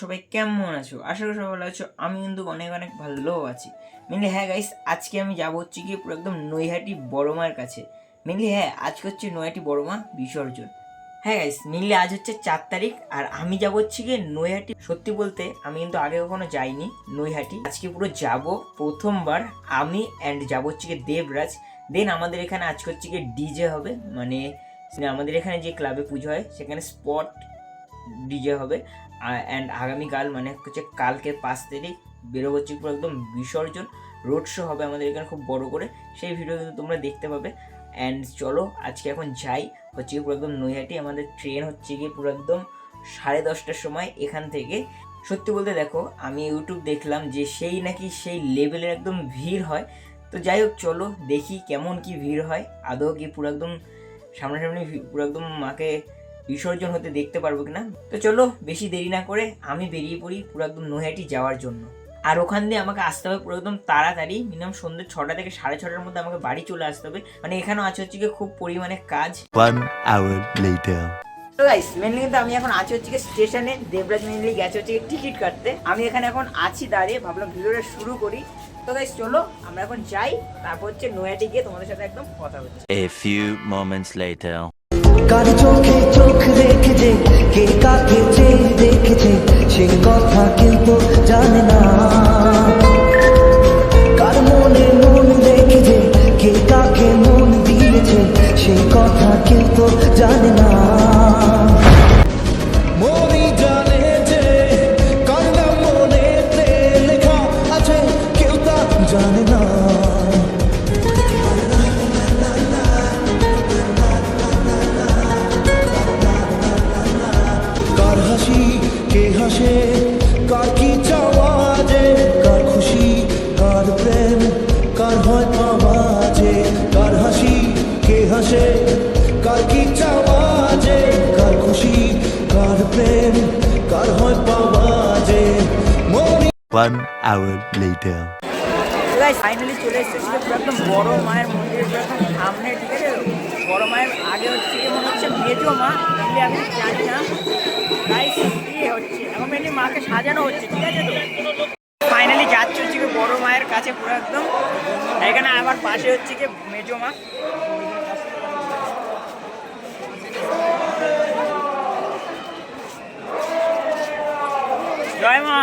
সবাই কেমন আছো? আশা করি সবাই ভালো আছো। আমি কিন্তু অনেক অনেক ভালো আছি। মেনলি হ্যাঁ গাইস আজকে আমি যাব হচ্ছে গিয়ে পুরো একদম নৈহাটি বড় মায়ের কাছে। মেনলি হ্যাঁ আজকে হচ্ছে নৈহাটি বড় মা বিসর্জন। হ্যাঁ গাইস মেনলি আজ হচ্ছে চার তারিখ আর আমি যাব হচ্ছে গিয়ে নৈহাটি। সত্যি বলতে আমি কিন্তু আগে কখনো যাইনি নৈহাটি। আজকে পুরো যাব প্রথমবার আমি অ্যান্ড যাব হচ্ছে গিয়ে দেবরাজ। দেন আমাদের এখানে আজকে হচ্ছে গিয়ে ডিজে হবে। মানে আমাদের এখানে যে ক্লাবে পুজো হয়, সেখানে স্পট ডিজে হবে। অ্যান্ড আগামীকাল মানে হচ্ছে কালকে পাঁচ তারিখ বেরো হচ্ছে পুরো একদম বিসর্জন রোড শো হবে আমাদের এখানে খুব বড় করে, সেই ভিডিও কিন্তু তোমরা দেখতে পাবে। অ্যান্ড চলো, আজকে এখন যাই, হচ্ছে পুরো একদম নৈহাটি, আমাদের ট্রেন হচ্ছে গিয়ে পুরো একদম সাড়ে দশটার সময় এখান থেকে। সত্যি বলতে দেখো, আমি ইউটিউব দেখলাম যে সেই নাকি সেই লেভেলের একদম ভিড় হয়। তো যাই হোক, চলো দেখি কেমন কি ভিড় হয়। আদৌ কি পুরো একদম সামনাসামনি পুরো একদম মাকে বিসর্জন হতে দেখতে পারব কিনা? তো চলো বেশি দেরি না করে আমি বেরিয়ে পড়ি পুরো একদম নৈহাটি যাওয়ার জন্য। আর ওখান দিয়ে আমাকে আসতে হবে পুরো একদম তাড়াতাড়ি মিনিমাম সন্ধ্যে ছটা থেকে সাড়ে ছটার মধ্যে আমাকে বাড়ি চলে আসতে হবে। মানে এখানেও আছে হচ্ছে গিয়ে খুব পরিমাণে কাজ। One hour later. তো গাইস মেনলি কিন্তু আমি এখন আছি হচ্ছে স্টেশনে দেবরাজ মেনলি গেছে হচ্ছে টিকিট কাটতে। আমি এখানে এখন আছি দাঁড়িয়ে ভাবলাম ভিডিওটা শুরু করি। তো গাইস চলো আমরা এখন যাই তারপর হচ্ছে নৈহাটি গিয়ে তোমাদের সাথে একদম কথা হচ্ছে moments later. কার চোখে চোখ রেখেছে? কে কাকে চেয়ে দেখেছে? সে কথা কিন্তু জানে না। কার মনে মন রেখেছে? কে কাকে মন দিয়েছে? সে কথা কিন্তু জানে না। প্রেম One hour later. ফাইনালি চলে এসেছি একদম বড় মায়ের মন্দিরের একদম সামনে, ঠিক আছে? বড় মায়ের আগে হচ্ছে কি, মনে হচ্ছে মেজো মা মেনলি আমি জানি না। গাইস কি হচ্ছে? এখন মেনলি মাকে সাজানো হচ্ছে, ঠিক আছে তো? ফাইনালি যাচ্ছে হচ্ছে কি, বড় মায়ের কাছে পুরো একদম। এখানে আমার পাশে হচ্ছে কি মেজো মা। জয় মা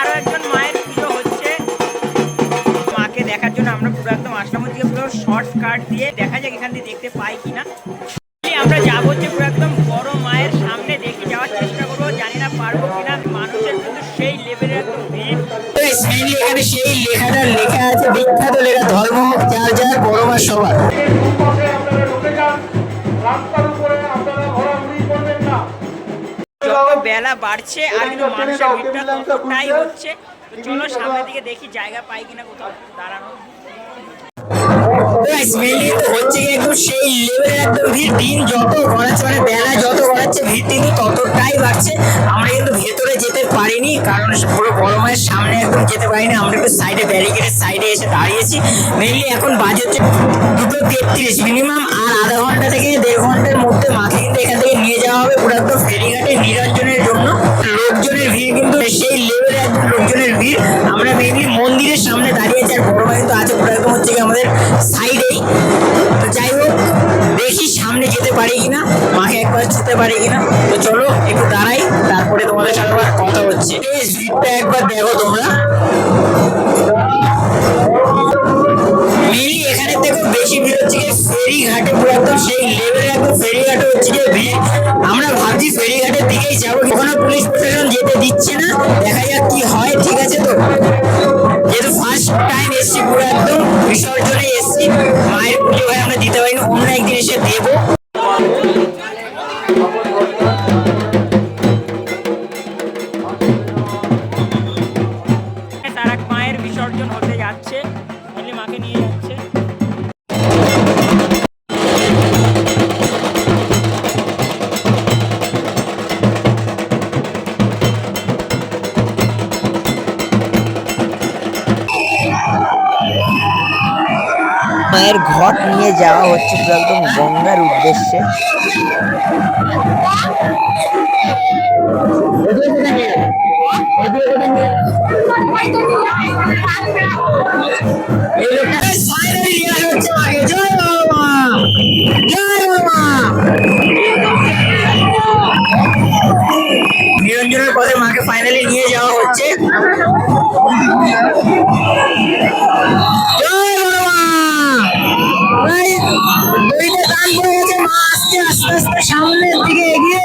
আরও একজন মায়ের পুজো হচ্ছে। মাকে দেখার জন্য আমরা পুরো একদম আসলাম হচ্ছে পুরো শর্ট কাট দিয়ে দেখা যাক এখান দিয়ে দেখতে পাই কিনা। আমরা যাব হচ্ছে পুরো একদম বড় মায়ের সামনে দেখে যাওয়ার চেষ্টা করব। জানি না পারব কিনা মানুষের কিন্তু সেই লেভেলের একদম ভিড়। এখানে সেই লেখাটা লেখা আছে বিখ্যাত লেখা ধর্ম যার যার বড় মা সবার ফুটপাতে আপনারা ঢুকে যান রাস্তার বেলা বাড়ছে আর কিন্তু মানুষের ভিড়টা ততটাই হচ্ছে। তো চলো সামনের দিকে দেখি জায়গা পাই কিনা কোথাও। দাঁড়ানো। হচ্ছে কি একদম সেই লেভেলের একদম ভিড়। দিন যত গড়াচ্ছে মানে বেলা যত গড়াচ্ছে ভিড় কিন্তু ততটাই বাড়ছে। আমরা কিন্তু ভেতরে যেতে পারিনি, কারণ পুরো মায়ের সামনে একদম যেতে পারিনি। আমরা একটু সাইডে ব্যারিকেডের সাইডে এসে দাঁড়িয়েছি। মেইনলি এখন বাজে হচ্ছে দুটো তেত্রিশ মিনিমাম আর আধা ঘণ্টা থেকে দেড় ঘণ্টার মধ্যে মাকে কিন্তু এখান থেকে নিয়ে যাওয়া হবে পুরো একদম ফেরিঘাটে নিরঞ্জনের জন্য। লোকজনের ভিড় কিন্তু সেই লেভেলে একদম লোকজনের ভিড়। আমরা মেইনলি মন্দিরের সামনে দাঁড়িয়ে ভাই তো আছে এরকম হচ্ছে কি আমাদের সাইডেই তো যাই হোক, দেখি সামনে যেতে পারি কিনা মাকে একবার যেতে পারি কিনা। তো চলো, একটু দাঁড়াই, তারপরে তোমাদের সাথে কথা হচ্ছে। এই একবার দেখো একদম বিসর্জনে ঘট নিয়ে যাওয়া হচ্ছে পুরো একদম গঙ্গার উদ্দেশ্যে। নিরঞ্জনের পথে মাকে ফাইনালি নিয়ে যাওয়া হচ্ছে। দড়িতে টান পড়ে গেছে, মা আস্তে আস্তে আস্তে সামনের দিকে এগিয়ে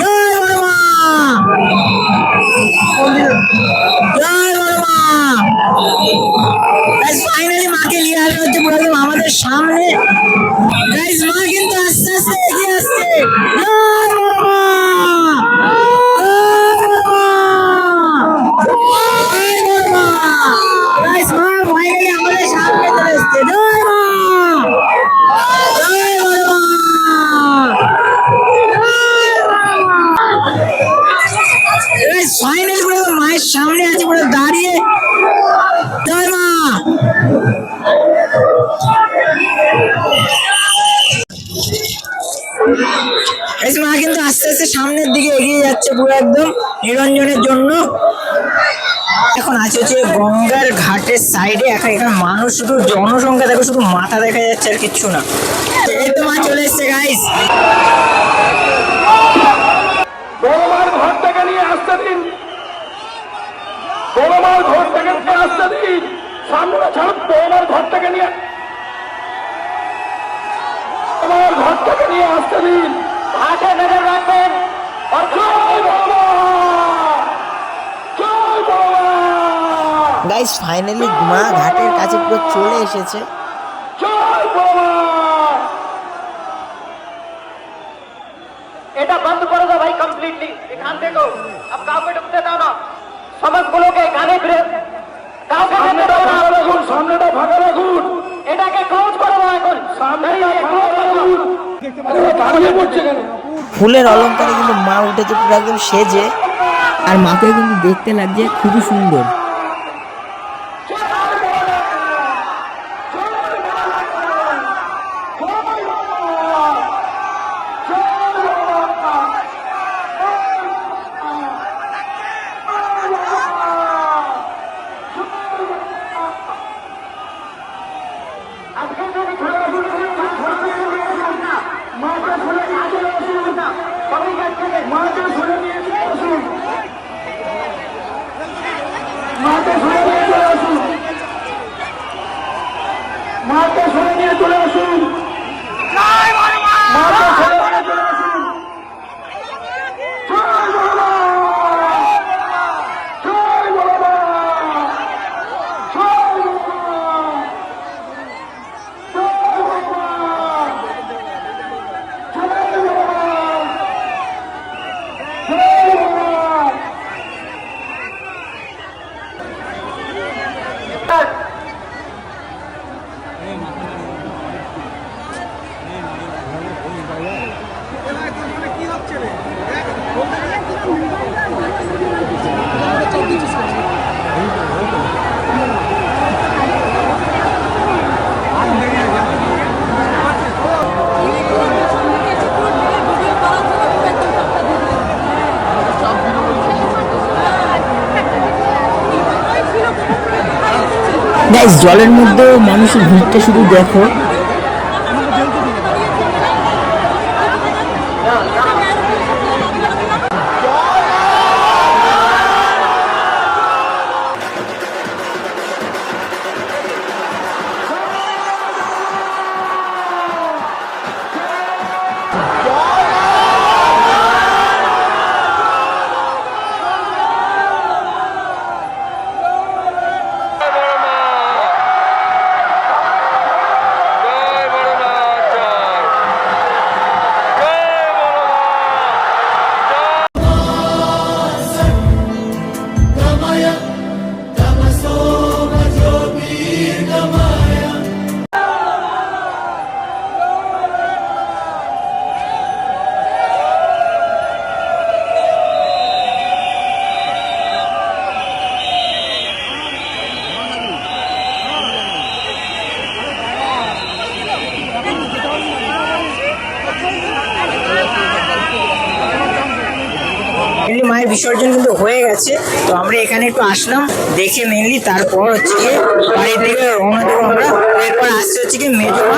জয় বড়! জয় বড়! Guys, মাকে নিয়ে আসা হচ্ছে পুরো আমাদের সামনে গাইজ মা কিন্তু আস্তে আস্তে এগিয়ে আসছে সামনে আছে পুরো দাঁড়িয়ে। জয় মা Guys, মা কিন্তু আস্তে আস্তে সামনের দিকে এগিয়ে যাচ্ছে পুরো একদম নিরঞ্জনের জন্য। এখন আছে হচ্ছে গঙ্গার ঘাটের সাইডে। এখন এখানে মানুষ শুধু জনসংখ্যা দেখো শুধু মাথা দেখা যাচ্ছে আর কিচ্ছু না। এই তো মা চলে এসছে গাইস বড়মার ঘর থেকে নিয়ে আসতে দিন। বড়মার ঘর থেকে আসতে দিন। সামনে ছাড় বড়মার ঘর থেকে নিয়ে বড়মার ঘর থেকে নিয়ে আসতে দিন। হাতে নজর রাখবেন। গাইস ফাইনালি মা ঘাটের কাছে পুরো চলে এসেছে। এটা বন্ধ করে দাও ভাই কমপ্লিটলি এখান থেকে अब কাউকে ঢুকতে দাও না। এখানে ফিরে কাউকে সামনেটা ফাঁকা রাখুন সামনেটা ফাঁকা রাখুন। এটাকে ক্লোজ করে দাও এখন। সামনেটা ফাঁকা রাখুন আরে পড়ছে কেন? ফুলের অলঙ্কারে কিন্তু মা উঠেছে পুরো একদম সেজে। আর মাকে কিন্তু দেখতে লাগছে খুবই সুন্দর। இருந்தால் জলের মধ্যে মানুষের ভিড়টা শুধু দেখো। মেনলি মায়ের বিসর্জন কিন্তু হয়ে গেছে। তো আমরা এখানে একটু আসলাম, দেখে মেনলি তারপর হচ্ছে গিয়ে বাড়ির দিকে রওনা দেবো আমরা। এরপর আসছে হচ্ছে কি মেজমা